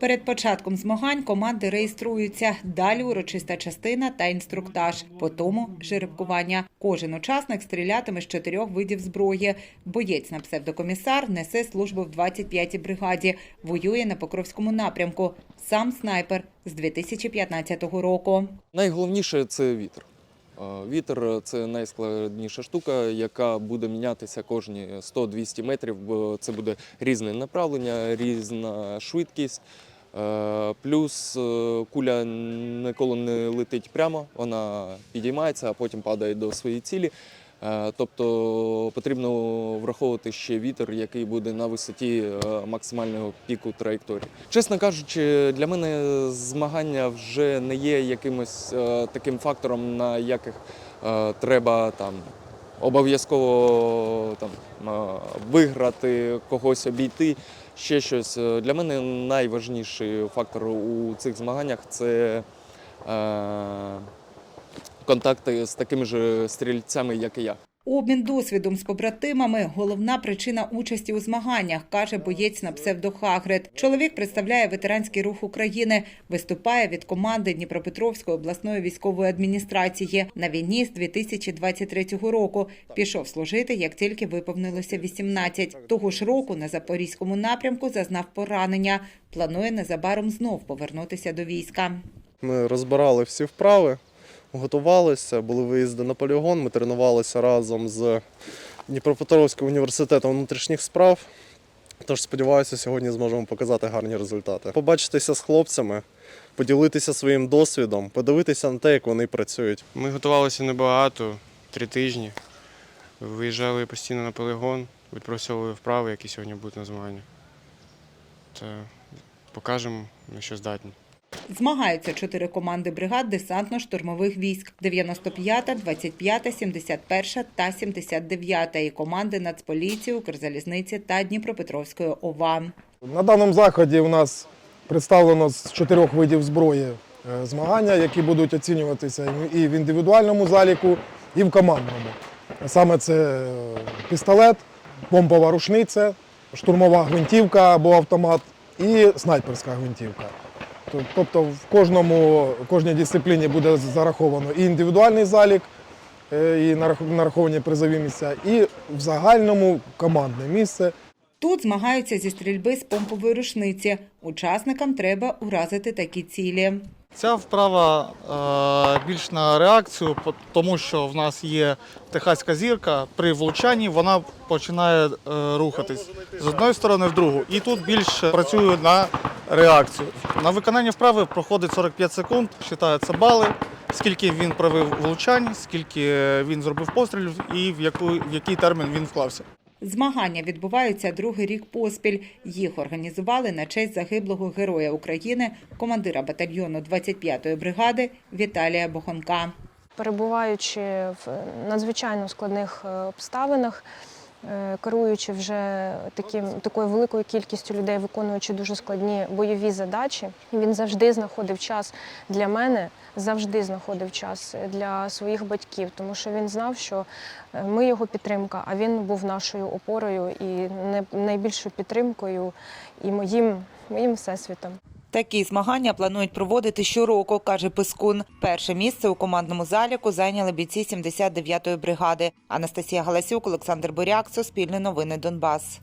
Перед початком змагань команди реєструються. Далі урочиста частина та інструктаж. По тому жеребкування. Кожен учасник стрілятиме з чотирьох видів зброї. Боєць на псевдокомісар несе службу в 25-й бригаді. Воює на Покровському напрямку. Сам снайпер з 2015 року. Найголовніше це вітер. Вітер це найскладніша штука, яка буде мінятися кожні 100-200 метрів, бо це буде різне направлення, різна швидкість. Е, Плюс е, куля ніколи не летить прямо, вона підіймається, а потім падає до своєї цілі. Е, Тобто потрібно враховувати ще вітер, який буде на висоті максимального піку траєкторії. Чесно кажучи, для мене змагання вже не є якимось таким фактором, на яких треба там обов'язково там виграти, когось обійти. Ще щось. Е, Для мене найважніший фактор у цих змаганнях це е, контакти з такими ж стрільцями, як і я. Обмін досвідом з побратимами – головна причина участі у змаганнях, каже боєць на псевдохагрет. Чоловік представляє ветеранський рух України, виступає від команди Дніпропетровської обласної військової адміністрації. На війні з 2023 року пішов служити, як тільки виповнилося 18. Того ж року на Запорізькому напрямку зазнав поранення. Планує незабаром знов повернутися до війська. Ми розбирали всі вправи, готувалися, були виїзди на полігон, ми тренувалися разом з Дніпропетровським університетом внутрішніх справ. Тож сподіваюся, сьогодні зможемо показати гарні результати. Побачитися з хлопцями, поділитися своїм досвідом, подивитися на те, як вони працюють. Ми готувалися небагато, три тижні. Виїжджали постійно на полігон, відпрацьовували вправи, які сьогодні будуть на змаганнях. Та покажемо, на що здатні. Змагаються чотири команди бригад десантно-штурмових військ: 95-та, 25-та, 71-та та 79-та і команди Нацполіції, Укрзалізниці та Дніпропетровської ОВА. На даному заході у нас представлено з чотирьох видів зброї е, змагання, які будуть оцінюватися і в індивідуальному заліку, і в командному. Саме це е, пістолет, помпова рушниця, штурмова гвинтівка або автомат і снайперська гвинтівка. Тоб- Тобто в кожному, в кожній дисципліні буде зараховано і індивідуальний залік, е, і нарах- нараховані призові місця, і в загальному командне місце Тут змагаються зі стрільби з помпової рушниці. Учасникам треба уразити такі цілі. Ця вправа е, більш на реакцію, по- тому що в нас є техаська зірка. При влучанні вона починає е, рухатись з одної сторони в другу. І тут більше працюю на реакцію. На виконання вправи проходить 45 секунд, вважаються бали, скільки він провів влучань, скільки він зробив пострілів і в, яку, в який термін він вклався. Змагання відбуваються другий рік поспіль. Їх організували на честь загиблого героя України, командира батальйону 25-ї бригади Віталія Бохонка. перебуваючи в надзвичайно складних е, обставинах, е, керуючи вже таким, такою великою кількістю людей, виконуючи дуже складні бойові задачі, він завжди знаходив час для мене, завжди знаходив час для своїх батьків, тому що він знав, що е, ми його підтримка, а він був нашою опорою і найбільшою підтримкою і моїм, моїм всесвітом. Такі змагання планують проводити щороку, каже Пискун. Перше місце у командному заліку зайняли бійці 79-ї бригади. Анастасія Галасюк, Олександр Буряк, Суспільне новини Донбас.